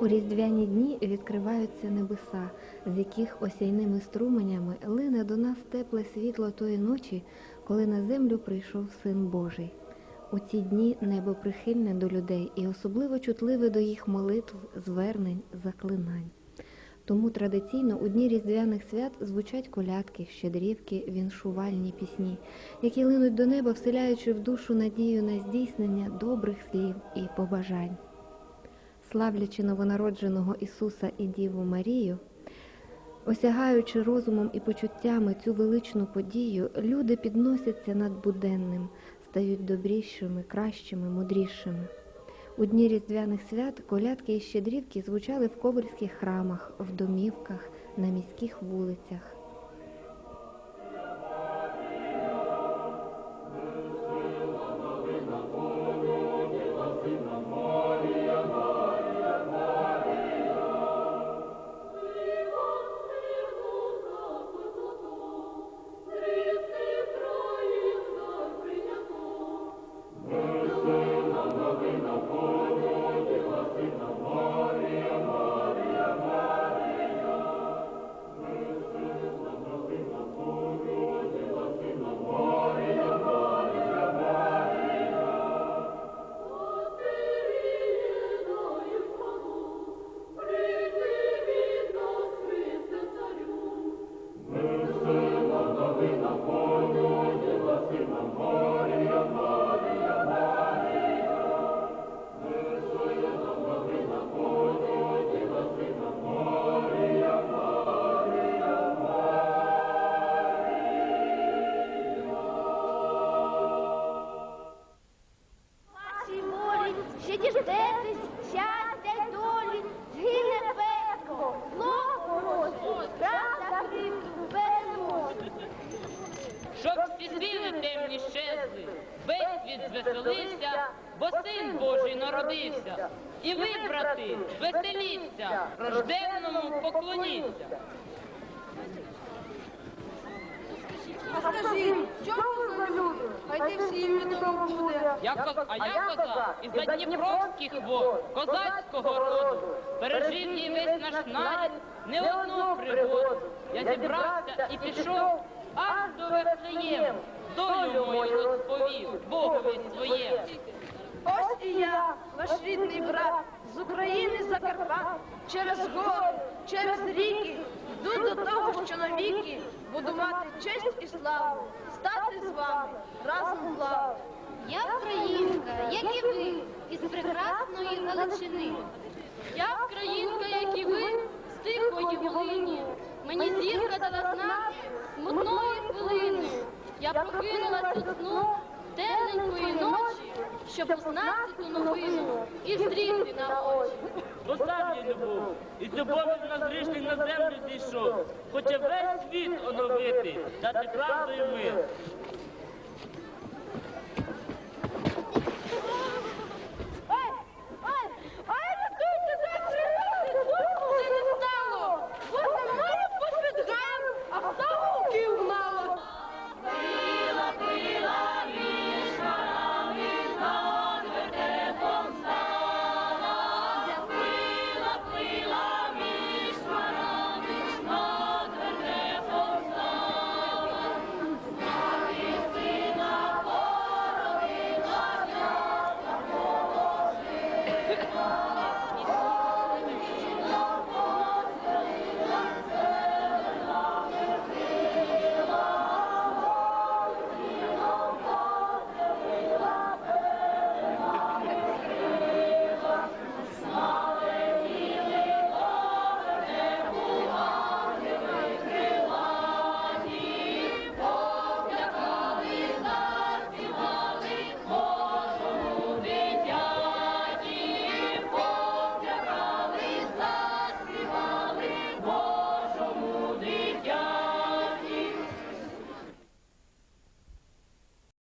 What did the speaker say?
У різдвяні дні відкриваються небеса, з яких осяйними струменями лине до нас тепле світло тої ночі, коли на землю прийшов Син Божий. У ці дні небо прихильне до людей і особливо чутливе до їх молитв, звернень, заклинань. Тому традиційно у дні різдвяних свят звучать колядки, щедрівки, віншувальні пісні, які линуть до неба, вселяючи в душу надію на здійснення добрих слів і побажань. Славлячи новонародженого Ісуса і Діву Марію, осягаючи розумом і почуттями цю величну подію, люди підносяться над буденним, стають добрішими, кращими, мудрішими. У дні різдвяних свят колядки і щедрівки звучали в ковальських храмах, в домівках, на міських вулицях. Діждетесь щастя й долі, згине пекло, зло порожнє, правда крикну переможе. Щоб всі сили темні щезли, весь світ звеселився, бо син Божий народився. І ви, брати, веселіться, рожденному поклоніться. А скажіть, чому ви? Хай всім відомо буде. Я коз... А я коза із Дніпровських вод, козацького роду, пережив їй весь наш нарід, не одну пригоду. Я зібрався і пішов аж до Вифлеєму, долю мою розповів, Богові своє. Ось і я, ваш рідний брат, з України за Карпат, через гори, через ріки, йду до того, що навіки буду мати честь і славу, стати з вами разом в лаву. Я українка, як і ви, із прекрасної Галичини. Я українка, як і ви, з тихої волині. Мені зірка дала знак смутної хвилини. Я прокинулась до сну темненької ночі, щоб знати новину і зріти на очі. Послав їй любов, і любові з нас на землю зійшов, хоче весь світ оновити, дати правду і мир.